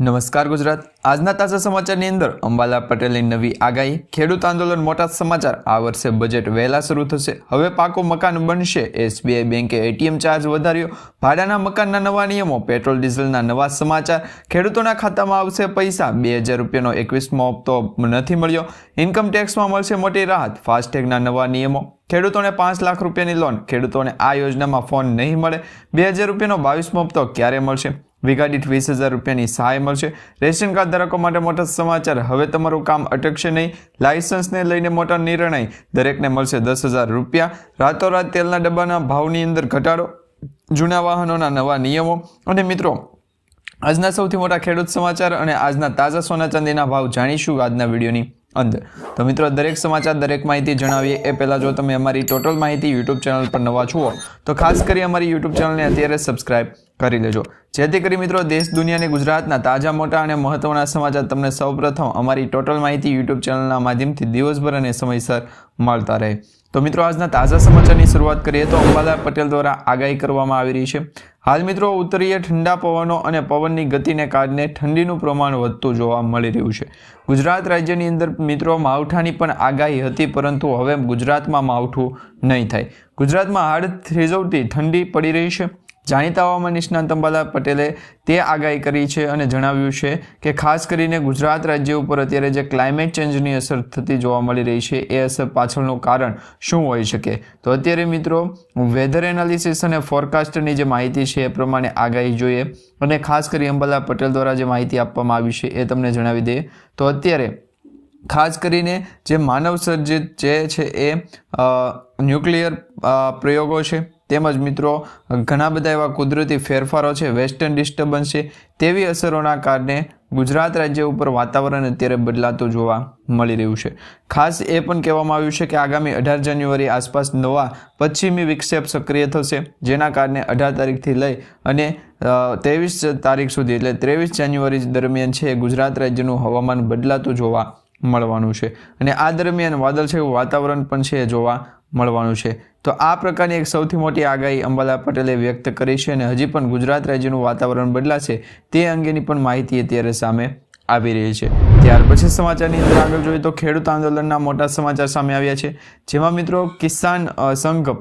નમસ્કાર ગુજરાત. આજના તાજા સમાચારની અંદર અંબાલા પટેલની નવી આગાહી. ખેડૂત આંદોલન મોટા સમાચાર. આ વર્ષે બજેટ વહેલા શરૂ થશે. હવે પાકો મકાન બનશે. એસબીઆઈ બેંકે એટીએમ ચાર્જ વધાર્યો. ભાડાના મકાનના નવા નિયમો, પેટ્રોલ, ડીઝલના નવા સમાચાર. ખેડૂતોના ખાતામાં આવશે પૈસા. બે હજાર રૂપિયાનો એકવીસમો હપ્તો નથી મળ્યો. ઇન્કમ ટેક્સમાં મળશે મોટી રાહત. ફાસ્ટેગના નવા નિયમો. ખેડૂતોને પાંચ લાખ રૂપિયાની લોન. ખેડૂતોને આ યોજનામાં ફોન નહીં મળે. બે હજાર રૂપિયાનો બાવીસમો હપ્તો ક્યારે મળશે? વીઘા વીસ હજાર રૂપિયાની સહાય મળશે. રેશન કાર્ડ ધારકો માટે મોટા સમાચાર. હવે તમારું કામ અટકશે નહીં. લાયસન્સને લઈને મોટા નિર્ણય. દરેકને મળશે દસ હજાર રૂપિયા. રાતોરાત તેલના ડબ્બાના ભાવની અંદર ઘટાડો. જૂના વાહનોના નવા નિયમો. અને મિત્રો, આજના સૌથી મોટા ખેડૂત સમાચાર અને આજના તાજા સોના ચાંદીના ભાવ જાણીશું આજના વિડીયોની અંદર. તો મિત્રો, દરેક સમાચાર, દરેક માહિતી જણાવીએ. એ પહેલાં જો તમે અમારી ટોટલ માહિતી યુટ્યુબ ચેનલ પર નવા છો, તો ખાસ કરી અમારી યુટ્યુબ ચેનલને અત્યારે સબસ્ક્રાઇબ કરી લેજો. જેથી કરી મિત્રો, દેશ, દુનિયા અને ગુજરાતના તાજા, મોટા અને મહત્વના સમાચાર તમને સૌપ્રથમ અમારી ટોટલ માહિતી યુટ્યુબ ચેનલના માધ્યમથી દિવસભર અને સમયસર મળતા રહે. તો મિત્રો, આજના તાજા સમાચારની શરૂઆત કરીએ તો અંબાલા પટેલ દ્વારા આગાહી કરવામાં આવી રહી છે. હાલ મિત્રો, ઉત્તરીય ઠંડા પવનો અને પવનની ગતિને કારણે ઠંડીનું પ્રમાણ વધતું જોવા મળી રહ્યું છે. ગુજરાત રાજ્યની અંદર મિત્રો, માવઠાની પણ આગાહી હતી, પરંતુ હવે ગુજરાતમાં માવઠું નહીં થાય. ગુજરાતમાં હાડ થ્રીજવતી ઠંડી પડી રહી છે. જાણીતા હવામાન નિષ્ણાંત અંબાલા પટેલે તે આગાહી કરી છે અને જણાવ્યું છે કે ખાસ કરીને ગુજરાત રાજ્ય ઉપર અત્યારે જે ક્લાઇમેટ ચેન્જની અસર થતી જોવા મળી રહી છે, એ અસર પાછળનું કારણ શું હોઈ શકે? તો અત્યારે મિત્રો વેધર એનાલિસિસ અને ફોરકાસ્ટની જે માહિતી છે એ પ્રમાણે આગાહી જોઈએ અને ખાસ કરી અંબાલા પટેલ દ્વારા જે માહિતી આપવામાં આવી છે એ તમને જણાવી દઈએ. તો અત્યારે ખાસ કરીને જે માનવ સર્જિત જે છે એ ન્યુક્લિયર પ્રયોગો છે તેમજ મિત્રો, ઘણા બધા એવા કુદરતી ફેરફારો છે, વેસ્ટર્ન ડિસ્ટર્બન્સ છે, તેવી અસરોના કારણે ગુજરાત રાજ્ય ઉપર વાતાવરણ અત્યારે બદલાતું જોવા મળી રહ્યું છે. ખાસ એ પણ કહેવામાં આવ્યું છે કે આગામી અઢાર જાન્યુઆરી આસપાસ નવા પશ્ચિમી વિક્ષેપ સક્રિય થશે, જેના કારણે અઢાર તારીખથી લઈ અને ત્રેવીસ તારીખ સુધી, એટલે ત્રેવીસ જાન્યુઆરી દરમિયાન છે ગુજરાત રાજ્યનું હવામાન બદલાતું જોવા મળવાનું છે. અને આ દરમિયાન વાદળછાયું વાતાવરણ પણ છે, જોવા મળવાનું છે. તો આ પ્રકારની એક સૌથી મોટી આગાહી અંબાલા પટેલે વ્યક્ત કરી છે અને હજી પણ ગુજરાત રાજ્યનું વાતાવરણ બદલાશે તે અંગેની પણ માહિતી અત્યારે સામે આવી રહી છે. ત્યાર પછી સમાચારની અંદર આગળ જોઈએ તો ખેડૂત આંદોલનના મોટા સમાચાર સામે આવ્યા છે. જેમાં મિત્રો કિસાન સંઘ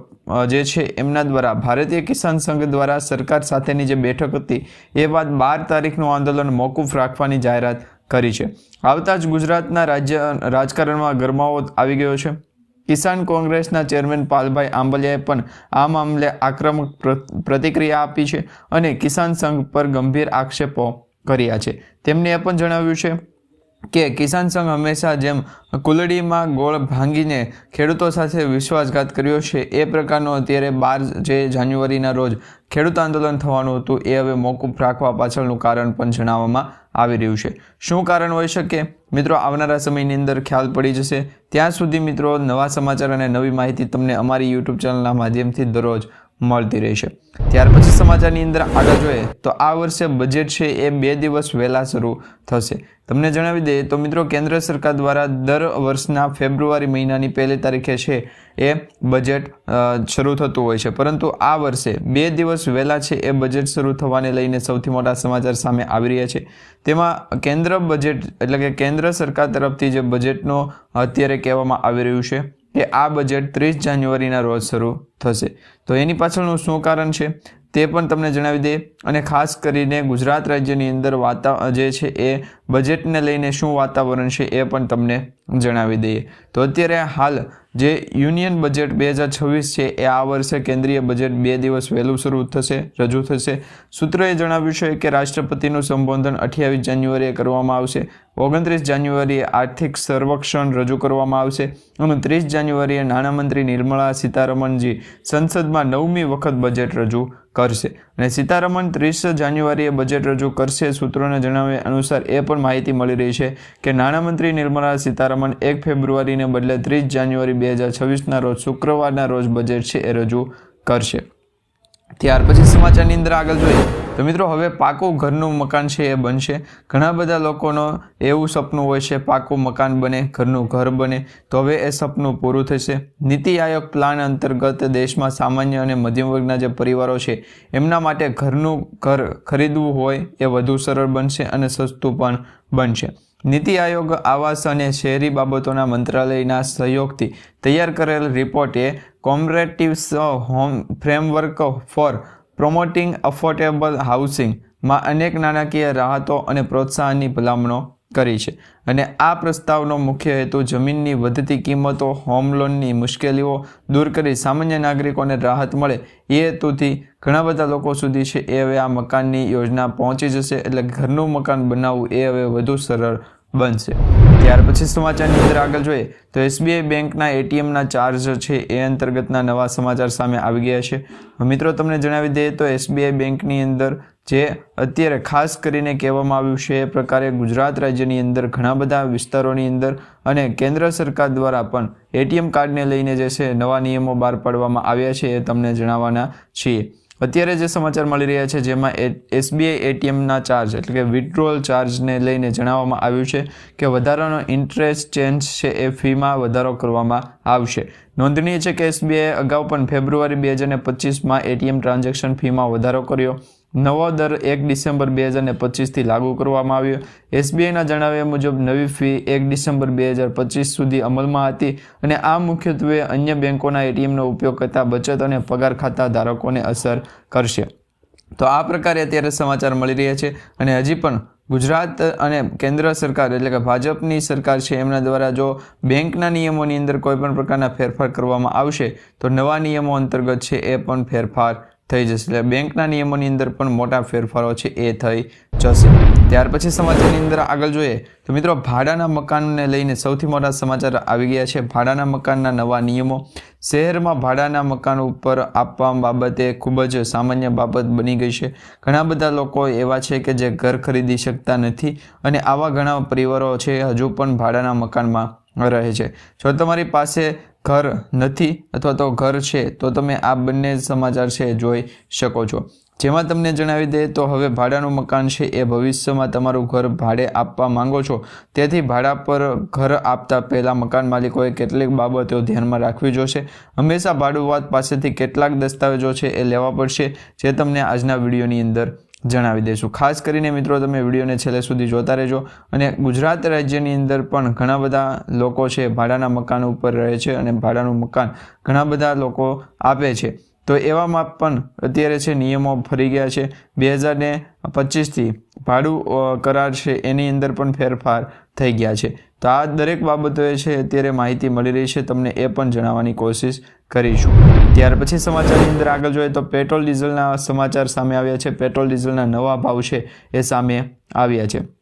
જે છે એમના દ્વારા ભારતીય કિસાન સંઘ દ્વારા સરકાર સાથેની જે બેઠક હતી એ બાદ બાર તારીખનું આંદોલન મોકૂફ રાખવાની જાહેરાત કરી છે. આવતા જ ગુજરાતના રાજ્ય, રાજકારણમાં ગરમાવો આવી ગયો છે. કિસાન કોંગ્રેસના ચેરમેન પાલભાઈ આંબલિયાએ પણ આ મામલે આક્રમક પ્ર- પ્રતિક્રિયા આપી છે અને કિસાન સંઘ પર ગંભીર આક્ષેપો કર્યા છે. તેમણે એ પણ જણાવ્યું છે કે કિસાન સંઘ હંમેશા જેમ કુલડીમાં ગોળ ભાંગીને ખેડૂતો સાથે વિશ્વાસઘાત કર્યો છે, એ પ્રકારનો અત્યારે બાર જે જાન્યુઆરીના રોજ ખેડૂત આંદોલન થવાનું હતું, એ હવે મોકૂફ રાખવા પાછળનું કારણ પણ જણાવવામાં આવી રહ્યું છે. શું કારણ હોઈ શકે? મિત્રો, આવનારા સમયની અંદર ખ્યાલ પડી જશે. ત્યાં સુધી મિત્રો, નવા સમાચાર અને નવી માહિતી તમને અમારી યુટ્યુબ ચેનલના માધ્યમથી દરરોજ મળતી રહેશે ત્યાર પછી સમાચારની અંદર આગળ જોઈએ તો આ વર્ષે બજેટ છે એ બે દિવસ વહેલા શરૂ થશે. તમને જણાવી દઈએ તો મિત્રો કેન્દ્ર સરકાર દ્વારા દર વર્ષના ફેબ્રુઆરી મહિનાની પહેલી તારીખે છે એ બજેટ શરૂ થતું હોય છે. પરંતુ આ વર્ષે બે દિવસ વહેલા છે એ બજેટ શરૂ થવાને લઈને સૌથી મોટા સમાચાર સામે આવી રહ્યા છે. તેમાં કેન્દ્ર બજેટ એટલે કે કેન્દ્ર સરકાર તરફથી જે બજેટનો અત્યારે કહેવામાં આવી રહ્યું છે કે આ બજેટ ત્રીસ જાન્યુઆરીના રોજ શરૂ થશે. તો એની પાછળનું શું કારણ છે? તે પણ તમને જણાવી દઈએ અને ખાસ કરીને ગુજરાત રાજ્યની અંદર વાતા, જે છે એ બજેટને લઈને શું વાતાવરણ છે એ પણ તમને જણાવી દઈએ. તો અત્યારે હાલ જે યુનિયન બજેટ બે હજાર છવ્વીસ છે એ આ વર્ષે કેન્દ્રીય બજેટ બે દિવસ વહેલું શરૂ થશે, રજૂ થશે. સૂત્રોએ જણાવ્યું છે કે રાષ્ટ્રપતિનું સંબોધન અઠ્યાવીસ જાન્યુઆરીએ કરવામાં આવશે. ઓગણત્રીસ જાન્યુઆરીએ આર્થિક સર્વેક્ષણ રજૂ કરવામાં આવશે અને ત્રીસ જાન્યુઆરીએ નાણામંત્રી નિર્મલા સીતારમણજી સંસદમાં નવમી વખત બજેટ રજૂ કરશે. અને સીતારમણ ત્રીસ જાન્યુઆરીએ બજેટ રજૂ કરશે, સૂત્રોના જણાવ્યા અનુસાર એ પણ માહિતી મળી રહી છે કે નાણામંત્રી નિર્મલા સીતારમણ એક ફેબ્રુઆરીને બદલે ત્રીસ જાન્યુઆરી બે હજાર છવ્વીસના રોજ શુક્રવારના રોજ બજેટ છે એ રજૂ કરશે. ત્યાર પછી સમાચારની અંદર આગળ જોઈએ. તો મિત્રો, હવે પાકું ઘરનું મકાન છે એ બનશે. ઘણા બધા લોકોનો એવું સપનું હોય છે, પાકું મકાન બને, ઘરનું ઘર બને, તો હવે એ સપનું પૂરું થશે. નીતિ આયોગ પ્લાન અંતર્ગત દેશમાં સામાન્ય અને મધ્યમ વર્ગના જે પરિવારો છે, એમના માટે ઘરનું ઘર ખરીદવું હોય એ વધુ સરળ બનશે અને સસ્તું પણ બનશે. નીતિ આયોગ આવાસ અને શહેરી બાબતોના મંત્રાલયના સહયોગથી તૈયાર કરેલ રિપોર્ટે cooperatives home framework for promoting affordable હાઉસિંગમાં અનેક નાણાકીય રાહતો અને પ્રોત્સાહનની ભલામણો કરી છે. અને આ પ્રસ્તાવનો મુખ્ય હેતુ જમીનની વધતી કિંમતો હોમ લોનની મુશ્કેલીઓ દૂર કરી સામાન્ય નાગરિકોને રાહત મળે એ હેતુથી ઘણા બધા લોકો સુધી છે એ હવે આ મકાનની યોજના પહોંચી જશે. એટલે ઘરનું મકાન બનાવવું એ હવે વધુ સરળ બનશે. ત્યાર પછી સમાચારની અંદર આગળ જોઈએ તો એસબીઆઈ બેંકના એટીએમના ચાર્જ છે એ અંતર્ગતના નવા સમાચાર સામે આવી ગયા છે. મિત્રો, તમને જણાવી દઈએ તો એસબીઆઈ બેંકની અંદર જે અત્યારે ખાસ કરીને કહેવામાં આવ્યું છે એ પ્રકારે ગુજરાત રાજ્યની અંદર ઘણા બધા વિસ્તારોની અંદર અને કેન્દ્ર સરકાર દ્વારા પણ એટીએમ કાર્ડને લઈને જે છે નવા નિયમો બહાર પાડવામાં આવ્યા છે એ તમને જણાવવાના છીએ. અત્યારે જે સમાચાર મળી રહ્યા છે, જેમાં એસબીઆઈ એટીએમના ચાર્જ એટલે કે વિથડ્રોઅલ ચાર્જને લઈને જણાવવામાં આવ્યું છે કે વધારાનો ઇન્ટરેસ્ટ ચેન્જ છે એ ફીમાં વધારો કરવામાં આવશે. નોંધનીય છે કે એસબીઆઈ અગાઉ પણ ફેબ્રુઆરી બે હજાર પચીસમાં એટીએમ ટ્રાન્ઝેક્શન ફીમાં વધારો કર્યો. નવો દર એક ડિસેમ્બર બે હજાર પચીસથી લાગુ કરવામાં આવ્યો. એસબીઆઈના જણાવ્યા મુજબ, નવી ફી એક ડિસેમ્બર બે હજાર પચીસ સુધી અમલમાં હતી અને આ મુખ્યત્વે અન્ય બેંકોના એટીએમનો ઉપયોગ કરતા બચત અને પગાર ખાતા ધારકોને અસર કરશે. તો આ પ્રકારે અત્યારે સમાચાર મળી રહ્યા છે અને હજી પણ ગુજરાત અને કેન્દ્ર સરકાર એટલે કે ભાજપની સરકાર છે એમના દ્વારા જો બેંકના નિયમોની અંદર કોઈપણ પ્રકારના ફેરફાર કરવામાં આવશે, તો નવા નિયમો અંતર્ગત છે એ પણ ફેરફાર થઈ જશે. એટલે બેંકના નિયમોની અંદર પણ મોટા ફેરફારો છે, એ થઈ જશે. ત્યાર પછી સમાચારની અંદર આગળ જોઈએ, તો મિત્રો ભાડાના મકાનને લઈને સૌથી મોટા સમાચાર આવી ગયા છે. ભાડાના મકાનના નવા નિયમો. શહેરમાં ભાડાના મકાન ઉપર આપવા બાબતે ખૂબ જ સામાન્ય બાબત બની ગઈ છે. ઘણા બધા લોકો એવા છે કે જે ઘર ખરીદી શકતા નથી અને આવા ઘણા પરિવારો છે, હજુ પણ ભાડાના મકાનમાં રહે છે. જો તમારી પાસે ઘર નથી અથવા તો ઘર છે, તો તમે આ બંને સમાચાર છે જોઈ શકો છો. જેમાં તમને જણાવી દે તો હવે ભાડાનું મકાન છે એ ભવિષ્યમાં તમારું ઘર ભાડે આપવા માંગો છો. તેથી ભાડા પર ઘર આપતા પહેલાં મકાન માલિકોએ કેટલીક બાબતો ધ્યાનમાં રાખવી જોશે. હંમેશા ભાડુઆત પાસેથી કેટલાક દસ્તાવેજો છે એ લેવા પડશે, જે તમને આજના વિડીયોની અંદર જણાવી દઈશું. ખાસ કરીને મિત્રો તમે વિડીયોને છેલ્લે સુધી જોતા રહેજો અને ગુજરાત રાજ્યની અંદર પણ ઘણા બધા લોકો છે ભાડાના મકાન ઉપર રહે છે અને ભાડાનું મકાન ઘણા બધા લોકો આપે છે. તો એવામાં પણ અત્યારે છે નિયમો ફરી ગયા છે. બે હજાર ને પચીસથી ભાડું કરાર છે એની અંદર પણ ફેરફાર થઈ ગયા છે. તો આ દરેક બાબતોએ છે, અત્યારે માહિતી મળી રહી છે. તમને એ પણ જણાવવાની કોશિશ કરીશું. ત્યાર પછી સમાચારની અંદર આગળ જોઈએ તો પેટ્રોલ ડીઝલના સમાચાર સામે આવ્યા છે. પેટ્રોલ ડીઝલના નવા ભાવ છે એ સામે આવ્યા છે.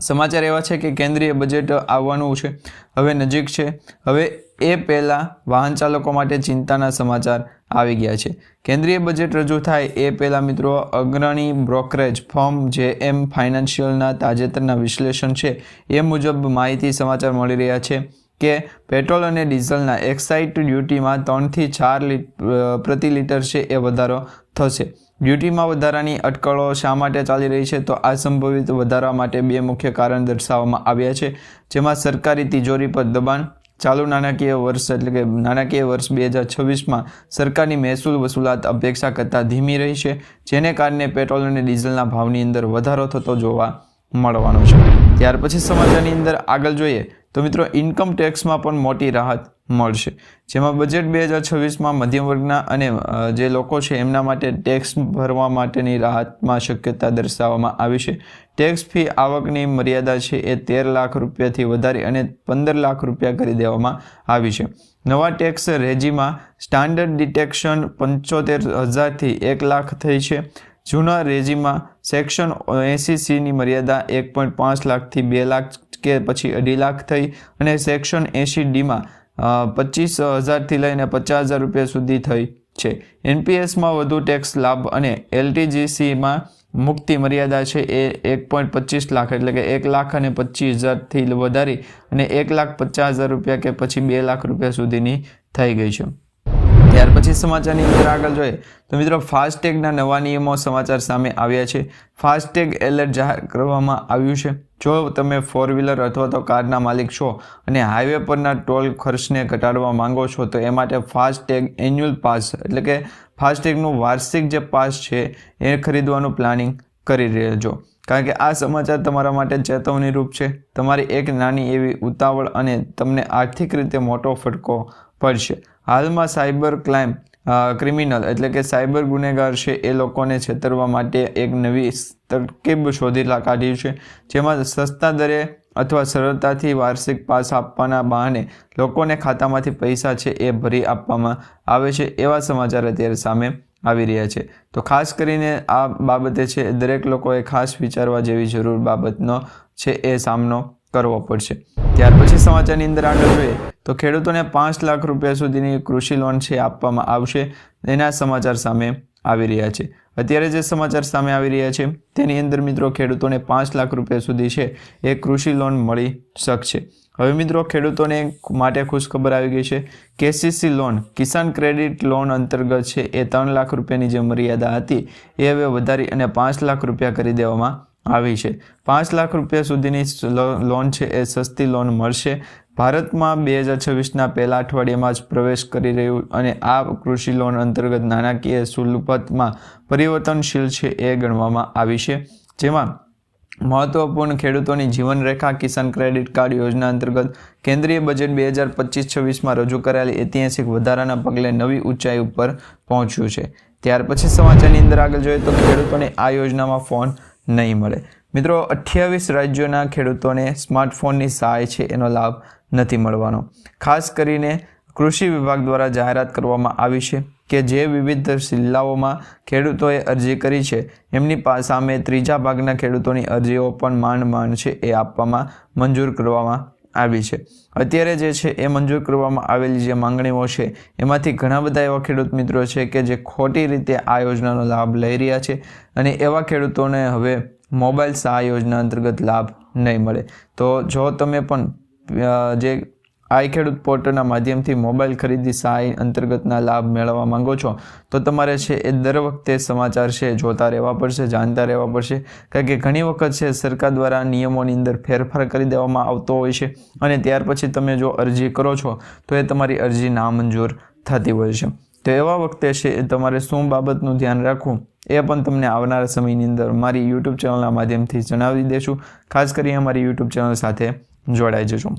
સમાચાર એવા છે કે કેન્દ્રીય બજેટ આવવાનું છે. હવે નજીક છે. હવે એ પહેલાં વાહન ચાલકો માટે ચિંતાના સમાચાર આવી ગયા છે. કેન્દ્રીય બજેટ રજૂ થાય એ પહેલાં મિત્રો અગ્રણી બ્રોકરેજ ફર્મ જે એમ ફાઇનાન્શિયલના તાજેતરના વિશ્લેષણ છે. એ મુજબ માહિતી સમાચાર મળી રહ્યા છે. કે પેટ્રોલ અને ડીઝલના એક્સાઇટ ડ્યુટીમાં ત્રણથી ચાર પ્રતિ લીટર છે એ વધારો થશે. ડ્યુટીમાં વધારાની અટકળો શા માટે ચાલી રહી છે? તો આ સંભવિત વધારા માટે બે મુખ્ય કારણ દર્શાવવામાં આવ્યા છે. જેમાં સરકારી તિજોરી પર દબાણ, ચાલુ નાણાકીય વર્ષ એટલે કે નાણાકીય વર્ષ બે હજાર છવ્વીસમાં સરકારની મહેસૂલ વસૂલાત અપેક્ષા કરતાં ધીમી રહી છે, જેને કારણે પેટ્રોલ અને ડીઝલના ભાવની અંદર વધારો થતો જોવા મળવાનો છે. ત્યાર પછી સમાચારની અંદર આગળ જોઈએ. તો મિત્રો ઇન્કમ ટેક્સમાં પણ મોટી રાહત મળશે. જેમાં બજેટ બે હજાર છવ્વીસમાં મધ્યમ વર્ગના અને જે લોકો છે, એમના માટે ટેક્સ ભરવા માટેની રાહતમાં શક્યતા દર્શાવવામાં આવી છે. ટેક્સ ફી આવકની મર્યાદા છે એ તેર લાખ રૂપિયાથી વધારી અને પંદર લાખ રૂપિયા કરી દેવામાં આવી છે. નવા ટેક્સ રેજીમાં સ્ટાન્ડર્ડ ડિટેક્શન પંચોતેર હજારથી એક લાખ થઈ છે. જૂના રેજીમાં સેક્શન એંસી સીની મર્યાદા એક પોઈન્ટ પાંચ લાખથી બે લાખ કે પછી અઢી લાખ થઈ અને સેક્શન એંશી ડીમાં પચીસ હજારથી લઈને પચાસ હજાર રૂપિયા સુધી થઈ છે. એનપીએસમાં વધુ ટેક્સ લાભ અને એલટીજીસીમાં મુક્તિ મર્યાદા છે એ એક પોઈન્ટ પચીસ લાખ, એટલે કે એક લાખ અને પચીસ હજારથી વધારી અને એક લાખ પચાસ હજાર રૂપિયા કે પછી બે લાખ રૂપિયા સુધીની થઈ ગઈ છે. ત્યાર પછી સમાચારની અંદર આગળ જોઈએ તો મિત્રો ફાસ્ટેગના નવા નિયમો સમાચાર સામે આવ્યા છે. ફાસ્ટેગ એલર્ટ જાહેર કરવામાં આવ્યું છે. જો તમે ફોર વ્હીલર અથવા તો કારના માલિક છો અને હાઈવે પરના ટોલ ખર્ચને ઘટાડવા માંગો છો, તો એ માટે ફાસ્ટેગ એન્યુઅલ પાસ એટલે કે ફાસ્ટેગનું વાર્ષિક જે પાસ છે, એ ખરીદવાનું પ્લાનિંગ કરી રહેજો કારણ કે આ સમાચાર તમારા માટે ચેતવણી રૂપ છે. તમારી એક નાની એવી ઉતાવળ અને તમને આર્થિક રીતે મોટો ફટકો પડશે. હાલમાં સાયબર ક્રાઇમ ક્રિમિનલ એટલે કે સાયબર ગુનેગાર છે એ લોકોને છેતરવા માટે એક નવી તરકીબ શોધી કાઢી છે, જેમાં સસ્તા દરે અથવા સરળતાથી વાર્ષિક પાસ આપવાના બહાને લોકોને ખાતામાંથી પૈસા છે એ ભરી આપવામાં આવે છે એવા સમાચાર અત્યારે સામે આવી રહ્યા છે. તો ખાસ કરીને આ બાબતે છે દરેક લોકોએ ખાસ વિચારવા જેવી જરૂર બાબતનો છે એ સામનો કરવો પડશે. ત્યાર પછી સમાચારની અંદર આગળ જોઈએ તો ખેડૂતોને પાંચ લાખ રૂપિયા સુધીની કૃષિ લોન છે, આપવામાં આવશે. એના સમાચાર સામે આવી રહ્યા છે. અત્યારે જે સમાચાર સામે આવી રહ્યા છે, તેની અંદર મિત્રો ખેડૂતોને પાંચ લાખ રૂપિયા સુધી છે, એ કૃષિ લોન મળી શકશે. હવે મિત્રો ખેડૂતોને માટે ખુશખબર આવી ગઈ છે, KCC loan, Kisan credit loan અંતર્ગત છે, એ ત્રણ લાખ રૂપિયાની જે મર્યાદા હતી, એ હવે વધારી અને પાંચ લાખ રૂપિયા કરી દેવામાં આવી છે. પાંચ લાખ રૂપિયા સુધીની લોન છે, એ સસ્તી લોન મળશે. ભારતમાં બે હજાર છવ્વીસના પહેલા અઠવાડિયામાં જ પ્રવેશ કરી રહ્યું અને આ કૃષિ લોન અંતર્ગત નાણાકીય સુલભતમાં પરિવર્તનશીલ છે એ ગણવામાં આવી છે. જેમાં મહત્વપૂર્ણ ખેડૂતોની જીવનરેખા, કિસાન ક્રેડિટ કાર્ડ યોજના અંતર્ગત કેન્દ્રીય બજેટ બે હજાર પચીસ છવ્વીસમાં રજૂ કરાયેલી ઐતિહાસિક વધારાના પગલે નવી ઊંચાઈ ઉપર પહોંચ્યું છે. ત્યાર પછી સમાચારની અંદર આગળ જોઈએ તો ખેડૂતોને આ યોજનામાં ફોન નહીં મળે. મિત્રો, અઠ્યાવીસ રાજ્યોના ખેડૂતોને સ્માર્ટફોનની સહાય છે, એનો લાભ નથી મળવાનો. ખાસ કરીને કૃષિ વિભાગ દ્વારા જાહેરાત કરવામાં આવી છે કે જે વિવિધ જિલ્લાઓમાં ખેડૂતોએ અરજી કરી છે, એમની સામે ત્રીજા ભાગના ખેડૂતોની અરજીઓ પણ માંડ માંડ છે, એ આપવામાં મંજૂર કરવામાં આવી છે. અત્યારે જે છે એ મંજૂર કરવામાં આવેલી જે માંગણીઓ છે, એમાંથી ઘણા બધા એવા ખેડૂત મિત્રો છે કે જે ખોટી રીતે આ યોજનાનો લાભ લઈ રહ્યા છે અને એવા ખેડૂતોને હવે મોબાઈલ્સ આ યોજના અંતર્ગત લાભ નહીં મળે. તો જો તમે પણ જે આઈ ખેડૂત પોર્ટલના માધ્યમથી મોબાઈલ ખરીદી સહાય અંતર્ગતના લાભ મેળવવા માંગો છો, તો તમારે છે એ દર વખતે સમાચાર છે જોતા રહેવા પડશે, જાણતા રહેવા પડશે. કારણ કે ઘણી વખત છે સરકાર દ્વારા નિયમોની અંદર ફેરફાર કરી દેવામાં આવતો હોય છે અને ત્યાર પછી તમે જો અરજી કરો છો, તો એ તમારી અરજી નામંજૂર થતી હોય છે. તો એવા વખતે છે એ તમારે શું બાબતનું ધ્યાન રાખવું, એ પણ તમને આવનારા સમયની અંદર મારી યુટ્યુબ ચેનલના માધ્યમથી જણાવી દઈશું ખાસ કરી અમારી યુટ્યુબ ચેનલ સાથે જોડાઈ જજો.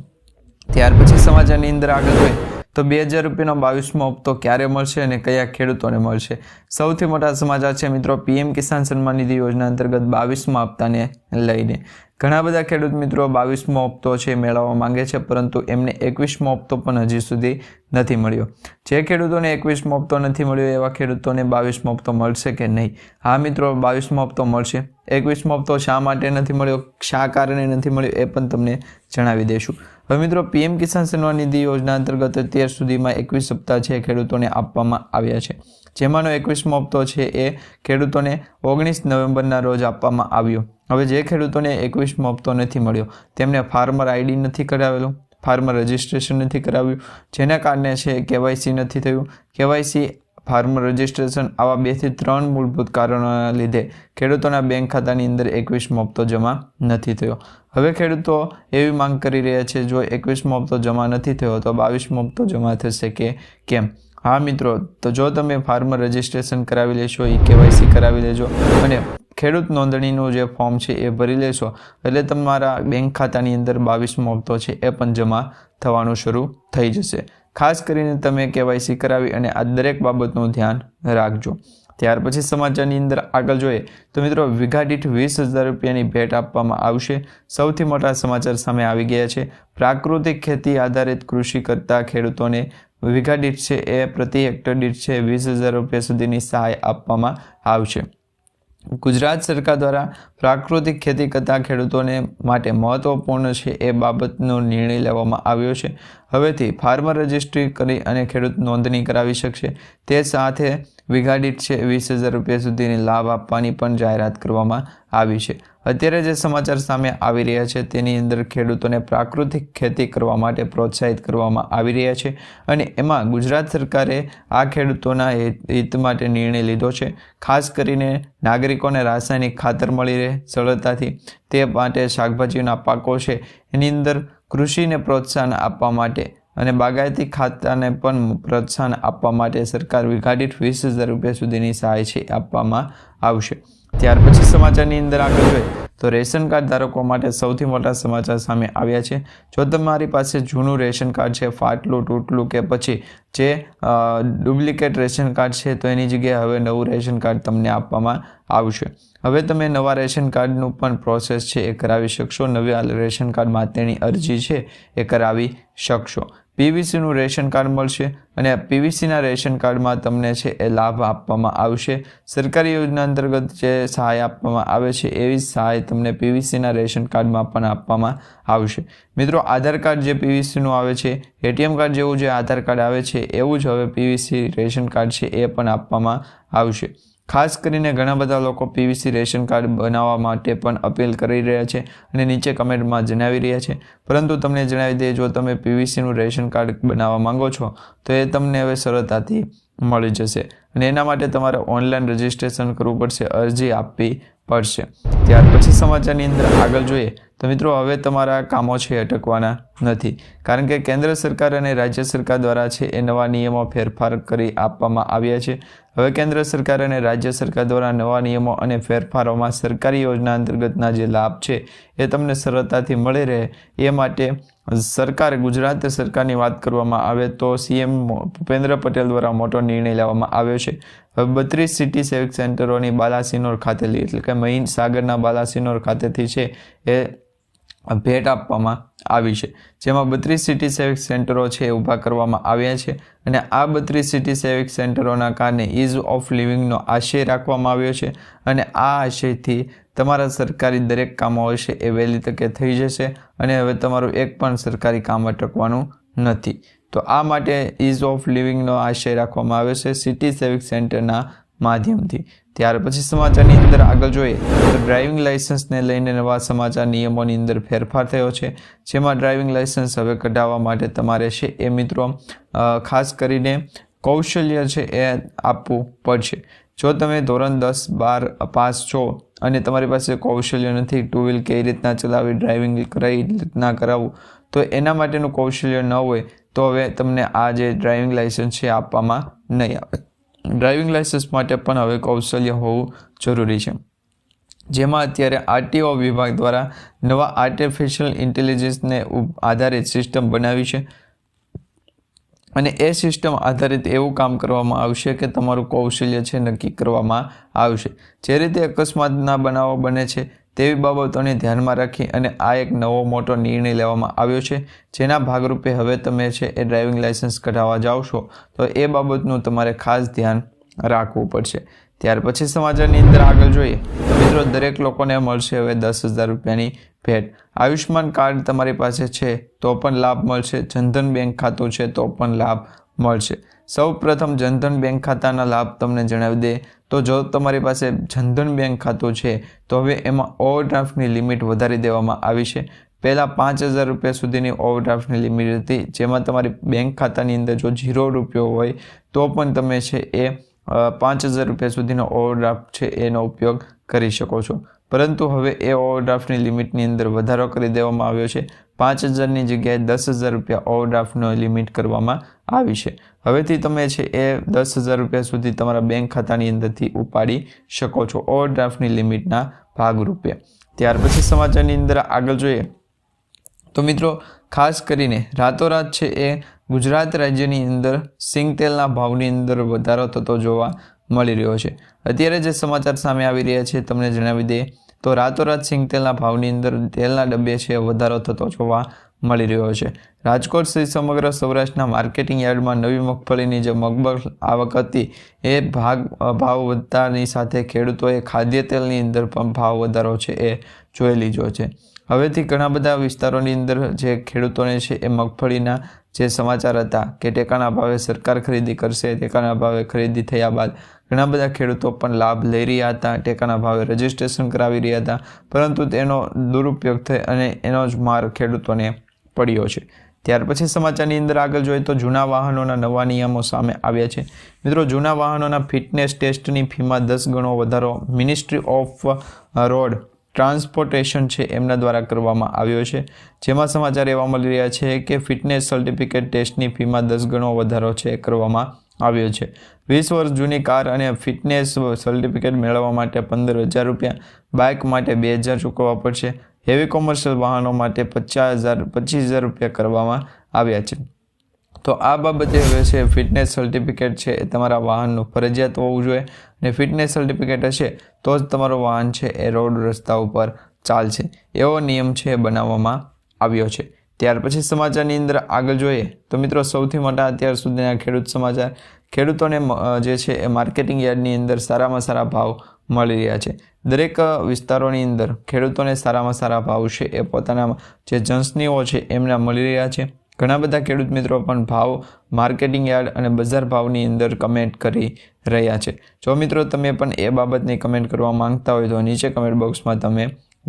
ત્યાર પછી સમાચારની અંદર આગળ જોઈએ તો બે હજાર રૂપિયાનો બાવીસમો હપ્તો ક્યારે મળશે અને કયા ખેડૂતોને મળશે? સૌથી મોટા સમાચાર છે મિત્રો, પીએમ કિસાન સન્માન નિધિ યોજના અંતર્ગત બાવીસમા હપ્તાને લઈને. ઘણા બધા ખેડૂત મિત્રો બાવીસમો હપ્તો છે મેળવવા માંગે છે, પરંતુ એમને એકવીસમો હપ્તો પણ હજી સુધી નથી મળ્યો. જે ખેડૂતોને એકવીસમો હપ્તો નથી મળ્યો, એવા ખેડૂતોને બાવીસમો હપ્તો મળશે કે નહીં? હા મિત્રો, બાવીસમો હપ્તો મળશે. એકવીસમો હપ્તો શા માટે નથી મળ્યો? શા કારણે નથી મળ્યો? એ પણ તમને જણાવી દઈશું. હવે મિત્રો, પીએમ કિસાન સન્માન નિધિ યોજના અંતર્ગત અત્યાર સુધીમાં એકવીસ હપ્તા છે ખેડૂતોને આપવામાં આવ્યા છે. જેમાંનો એકવીસમો હપ્તો છે એ ખેડૂતોને ઓગણીસ નવેમ્બરના રોજ આપવામાં આવ્યો. હવે જે ખેડૂતોને એકવીસમો હપ્તો નથી મળ્યો, તેમને ફાર્મર આઈડી નથી કરાવેલું, ફાર્મર રજિસ્ટ્રેશન નથી કરાવ્યું, જેના કારણે છે કેવાયસી નથી થયું. કેવાયસી ફાર્મર રજિસ્ટ્રેશન આવા બેથી ત્રણ મૂળભૂત કારણોના લીધે ખેડૂતોના બેંક ખાતાની અંદર એકવીસમો હપ્તો જમા નથી થયો. હવે ખેડૂતો એવી માંગ કરી રહ્યા છે, જો એકવીસમો હપ્તો જમા નથી થયો, તો બાવીસમો હપ્તો જમા થશે કે કેમ? હા મિત્રો, તો જો તમે ફાર્મર રજિસ્ટ્રેશન કરાવી લેશો એ કેવાયસી કરાવી લેજો અને ખેડૂત નોંધણીનું જે ફોર્મ છે એ ભરી લેશો, એટલે તમારા બેંક ખાતાની અંદર બાવીસમો હપ્તો છે, એ પણ જમા થવાનું શરૂ થઈ જશે. ખાસ કરીને તમે કેવાયસી કરાવી અને આ દરેક બાબતનું ધ્યાન રાખજો. ત્યાર પછી સમાચારની અંદર આગળ જોઈએ તો મિત્રો વીઘા દીઠ વીસ હજાર રૂપિયાની ભેટ આપવામાં આવશે. સૌથી મોટા સમાચાર સામે આવી ગયા છે. પ્રાકૃતિક ખેતી આધારિત કૃષિ કરતા ખેડૂતોને વીઘા છે એ પ્રતિ હેક્ટર દીઠ છે વીસ હજાર રૂપિયા સુધીની સહાય આપવામાં આવશે. ગુજરાત સરકાર દ્વારા પ્રાકૃતિક ખેતી કરતા ખેડૂતોને માટે મહત્વપૂર્ણ છે એ બાબતનો નિર્ણય લેવામાં આવ્યો છે. હવેથી ફાર્મર રજિસ્ટ્રી કરી અને ખેડૂત નોંધણી કરાવી શકશે. તે સાથે વિઘાડિત છે વીસ હજાર રૂપિયા સુધીની લાભ આપવાની પણ જાહેરાત કરવામાં આવી છે. અત્યારે જે સમાચાર સામે આવી રહ્યા છે, તેની અંદર ખેડૂતોને પ્રાકૃતિક ખેતી કરવા માટે પ્રોત્સાહિત કરવામાં આવી રહ્યા છે અને એમાં ગુજરાત સરકારે આ ખેડૂતોના હિત માટે નિર્ણય લીધો છે. ખાસ કરીને નાગરિકોને રાસાયણિક ખાતર મળી રહે, સરળતાથી તે માટે શાકભાજીના પાકો છે. એની અંદર કૃષિને પ્રોત્સાહન આપવા માટે અને બાગાયતી ખાતાને પણ પ્રોત્સાહન આપવા માટે સરકાર વીઘા દીઠ વીસ હજાર રૂપિયા સુધીની સહાય છે, આપવામાં આવશે. ત્યાર પછી સમાચારની અંદર આગળ જોઈએ તો રેશન કાર્ડ ધારકો માટે સૌથી મોટા સમાચાર સામે આવ્યા છે. જો તમારી પાસે જૂનું રેશન કાર્ડ છે, ફાટલું, તૂટલું કે પછી જે ડુપ્લિકેટ રેશન કાર્ડ છે, તો એની જગ્યાએ હવે નવું રેશન કાર્ડ તમને આપવામાં આવશે. હવે તમે નવા રેશન કાર્ડનું પણ પ્રોસેસ છે એ કરાવી શકશો. નવા રેશન કાર્ડ માટેની અરજી છે એ કરાવી શકશો. પીવીસીનું રેશન કાર્ડ મળશે અને પીવીસીના રેશન કાર્ડમાં તમને છે એ લાભ આપવામાં આવશે. સરકારી યોજના અંતર્ગત જે સહાય આપવામાં આવે છે, એવી સહાય તમને પીવીસીના રેશન કાર્ડમાં પણ આપવામાં આવશે. મિત્રો, આધાર કાર્ડ જે પીવીસીનું આવે છે, એટીએમ કાર્ડ જેવું જે આધાર કાર્ડ આવે છે, એવું જ હવે પીવીસી રેશન કાર્ડ છે, એ પણ આપવામાં આવશે. ખાસ કરીને ઘણા બધા લોકો પીવીસી રેશન કાર્ડ બનાવવા માટે પણ અપીલ કરી રહ્યા છે અને નીચે કમેન્ટમાં જણાવી રહ્યા છે. પરંતુ તમને જણાવી દઈએ, જો તમે પીવીસીનું રેશન કાર્ડ બનાવવા માંગો છો, તો એ તમને હવે સરળતાથી મળી જશે અને એના માટે તમારે ઓનલાઈન રજિસ્ટ્રેશન કરવું પડશે, અરજી આપવી પડશે. ત્યાર પછી સમાચારની અંદર આગળ જોઈએ. તો મિત્રો, હવે તમારા કામો છે અટકવાના નથી. કારણ કે કેન્દ્ર સરકાર અને રાજ્ય સરકાર દ્વારા છે એ નવા નિયમો ફેરફાર કરી આપવામાં આવ્યા છે. હવે કેન્દ્ર સરકાર અને રાજ્ય સરકાર દ્વારા નવા નિયમો અને ફેરફારોમાં સરકારી યોજના અંતર્ગતના જે લાભ છે એ તમને સરળતાથી મળી રહે એ માટે સરકાર, ગુજરાત સરકારની વાત કરવામાં આવે તો સીએમ ભૂપેન્દ્ર પટેલ દ્વારા મોટો નિર્ણય લેવામાં આવ્યો છે. હવે બત્રીસ સિટી સેવિક સેન્ટરોની બાલાસિનોર ખાતેથી, એટલે કે મહીન સાગરના બાલાસિનોર ખાતેથી છે એ ભેટ આપવામાં આવી છે. જેમાં બત્રીસ સિટી સેવિક સેન્ટરો છે ઊભા કરવામાં આવ્યા છે અને આ બત્રીસ સિટી સેવિક સેન્ટરોના કારણે ઇઝ ઓફ લિવિંગનો આશય રાખવામાં આવ્યો છે અને આ આશયથી તમારા સરકારી દરેક કામો હશે એ વહેલી તકે થઈ જશે અને હવે તમારું એક પણ સરકારી કામ અટકવાનું નથી. તો આ માટે ઇઝ ઓફ લિવિંગનો આશય રાખવામાં આવ્યો છે સિટી સેવિક સેન્ટરના માધ્યમથી. ત્યાર પછી સમાચારની અંદર આગળ જોઈએ તો ડ્રાઇવિંગ લાઇસન્સને લઈને નવા સમાચાર નિયમોની અંદર ફેરફાર થયો છે, જેમાં ડ્રાઇવિંગ લાઇસન્સ હવે કઢાવવા માટે તમારે છે એ મિત્રો ખાસ કરીને કૌશલ્ય છે એ આપવું પડશે. જો તમે ધોરણ દસ બાર પાસ છો અને તમારી પાસે કૌશલ્ય નથી, ટુ વ્હીલ કઈ રીતના ચલાવી ડ્રાઇવિંગ કઈ રીતના કરાવવું, તો એના માટેનું કૌશલ્ય ન હોય, તો હવે તમને આ જે ડ્રાઇવિંગ લાઇસન્સ છે આપવામાં નહીં આવે. ડ્રાઇવિંગ લાઇસન્સ માટે પણ હવે કૌશલ્ય હોવું જરૂરી છે. જેમાં અત્યારે આરટીઓ વિભાગ દ્વારા નવા આર્ટિફિશિયલ ઇન્ટેલિજન્સને આધારિત સિસ્ટમ બનાવી છે. અને એ સિસ્ટમ આધારિત એવું કામ કરવામાં આવશે કે તમારું કૌશલ્ય છે નક્કી કરવામાં આવશે. જે રીતે અકસ્માતના બનાવો બને છે તેવી બાબતોને ધ્યાનમાં રાખી અને આ એક નવો મોટો નિર્ણય લેવામાં આવ્યો છે, જેના ભાગરૂપે હવે તમે છે એ ડ્રાઇવિંગ લાઇસન્સ કઢાવવા જાઓ છો, તો એ બાબતનું તમારે ખાસ ધ્યાન રાખવું પડશે. ત્યાર પછી સમાચારની અંદર આગળ જોઈએ, તો મિત્રો દરેક લોકોને મળશે હવે દસ હજાર રૂપિયાની ભેટ. આયુષ્માન કાર્ડ તમારી પાસે છે તો પણ લાભ મળશે, જનધન બેંક ખાતું છે તો પણ લાભ મળશે. સૌ પ્રથમ જનધન બેંક ખાતાના લાભ તમને જણાવી દે. તો જો તમારી પાસે જનધન બેંક ખાતું છે, તો હવે એમાં ઓવરડ્રાફ્ટની લિમિટ વધારી દેવામાં આવી છે. પહેલાં પાંચ હજાર રૂપિયા સુધીની ઓવરડ્રાફ્ટની લિમિટ હતી, જેમાં તમારી બેંક ખાતાની અંદર જો ઝીરો રૂપિયો હોય, તો પણ તમે છે એ પાંચ હજાર રૂપિયા સુધીનો ઓવરડ્રાફ્ટ છે એનો ઉપયોગ કરી શકો છો. પરંતુ હવે એ ઓવરડ્રાફ્ટની લિમિટની અંદર વધારો કરી દેવામાં આવ્યો છે. પાંચ હજારની જગ્યાએ દસ હજાર રૂપિયા ઓવરડ્રાફ્ટનો લિમિટ કરવામાં આવી છે. હવેથી તમે છે એ દસ હજાર રૂપિયા સુધી તમારા બેંક ખાતાની અંદરથી ઉપાડી શકો છો ઓવરડ્રાફ્ટની લિમિટના ભાગરૂપે. ત્યાર પછી સમાચારની અંદર આગળ જોઈએ. તો મિત્રો, ખાસ કરીને રાતોરાત છે એ ગુજરાત રાજ્યની અંદર સિંગતેલના ભાવની અંદર વધારો થતો જોવા મળી રહ્યો છે. અત્યારે જે સમાચાર સામે આવી રહ્યા છે, તમને જણાવી દઈએ. તો રાતોરાત સિંગ તેલના ભાવની અંદર તેલના ડબ્બે છે, વધારો થતો જોવા મળી રહ્યો છે. રાજકોટ સહિત સમગ્ર સૌરાષ્ટ્રના માર્કેટિંગ યાર્ડમાં નવી મગફળીની જે મગબગ આવક હતી, એ ભાગ ભાવ વધતાની સાથે ખેડૂતોએ ખાદ્ય તેલની અંદર પણ ભાવ વધારો છે એ જોઈ લીધો છે. હવેથી ઘણા બધા વિસ્તારોની અંદર જે ખેડૂતોને છે એ મગફળીના જે સમાચાર હતા કે ટેકાના ભાવે સરકાર ખરીદી કરશે, ટેકાના ભાવે ખરીદી થયા બાદ ઘણા બધા ખેડૂતો પણ લાભ લઈ રહ્યા હતા, ટેકાના ભાવે રજીસ્ટ્રેશન કરાવી રહ્યા હતા, પરંતુ તેનો દુરુપયોગ થઈ અને એનો જ માર ખેડૂતોને પડ્યો છે. ત્યાર પછી સમાચારની અંદર આગળ જોઈએ તો જૂના વાહનોના નવા નિયમો સામે આવ્યા છે. મિત્રો, જૂના વાહનોના ફિટનેસ ટેસ્ટની ફીમાં દસ ગણો વધારો મિનિસ્ટ્રી ઓફ રોડ ટ્રાન્સપોર્ટેશન છે એમના દ્વારા કરવામાં આવ્યો છે. જેમાં સમાચાર એવા મળી રહ્યા છે કે ફિટનેસ સર્ટિફિકેટ ટેસ્ટની ફીમાં દસ ગણો વધારો છે કરવામાં આવ્યો છે. વીસ વર્ષ જૂની કાર અને ફિટનેસ સર્ટિફિકેટ મેળવવા માટે પંદર હજાર રૂપિયા, બાઇક માટે બે હજાર ચૂકવવા પડશે. હેવી કોમર્શિયલ વાહનો માટે પચાસ હજાર, પચીસ હજાર રૂપિયા કરવામાં આવ્યા છે. તો આ બાબતે હવે છે ફિટનેસ સર્ટિફિકેટ છે એ તમારા વાહનનું ફરજિયાત હોવું જોઈએ અને ફિટનેસ સર્ટિફિકેટ હશે તો જ તમારું વાહન છે એ રોડ રસ્તા ઉપર ચાલશે. એવો નિયમ છે બનાવવામાં આવ્યો છે. ત્યાર પછી સમાચારની અંદર આગળ જોઈએ તો મિત્રો સૌથી મોટા અત્યાર સુધીના ખેડૂત સમાચાર. ખેડૂતોને જે છે એ માર્કેટિંગ યાર્ડની અંદર સારામાં સારા ભાવ મળી રહ્યા છે. દરેક વિસ્તારોની અંદર ખેડૂતોને સારામાં સારા ભાવ છે એ પોતાના જે જંસનીઓ છે એમના મળી રહ્યા છે. ઘણા બધા ખેડૂત મિત્રો પણ ભાવ, માર્કેટિંગ યાર્ડ અને બજાર ભાવની અંદર કમેન્ટ કરી રહ્યા છે. જો મિત્રો તમે પણ એ બાબતની કમેન્ટ કરવા માંગતા હોય તો નીચે કમેન્ટ બોક્સમાં તમે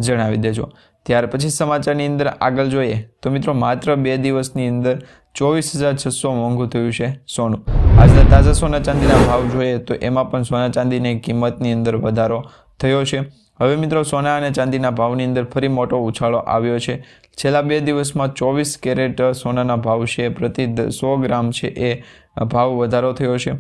જણાવી દેજો. ત્યાર પછી સમાચારની અંદર આગળ જોઈએ તો મિત્રો માત્ર બે દિવસની અંદર ચોવીસ હજાર છસો મોંઘું થયું છે સોનું. આજના તાજા સોના ચાંદીના ભાવ જોઈએ તો એમાં પણ સોના ચાંદીની કિંમતની અંદર વધારો થયો છે. હવે મિત્રો, સોના અને ચાંદીના ભાવની અંદર ફરી મોટો ઉછાળો આવ્યો છે. છેલ્લા બે દિવસમાં ચોવીસ કેરેટ સોનાના ભાવ છે, પ્રતિ સો ગ્રામ છે એ ભાવ વધારો થયો છે.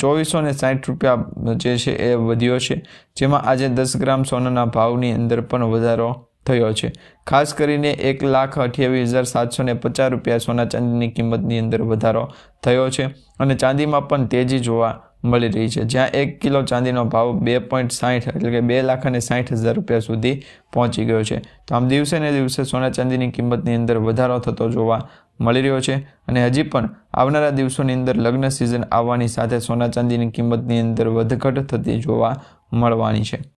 ચોવીસો ને સાઠ રૂપિયા જે છે એ વધ્યો છે, જેમાં આજે દસ ગ્રામ સોનાના ભાવની અંદર પણ વધારો થયો છે. ખાસ કરીને એક લાખ અઠ્યાવીસ હજાર સાતસો ને પચાસ રૂપિયા સોના ચાંદીની કિંમતની અંદર વધારો થયો છે. અને ચાંદીમાં પણ તેજી જોવા મળી રહી છે. જ્યાં એક કિલો ચાંદીનો ભાવ બે પોઈન્ટ સાઠ એટલે કે બે લાખ અને સાઠ હજાર રૂપિયા સુધી પહોંચી ગયો છે. તો આમ દિવસે ને દિવસે સોના ચાંદીની કિંમતની અંદર વધારો થતો જોવા મળી રહ્યો છે અને હજી પણ આવનારા દિવસોની અંદર લગ્ન સિઝન આવવાની સાથે સોના ચાંદીની કિંમતની અંદર વધઘટ થતી જોવા મળવાની છે.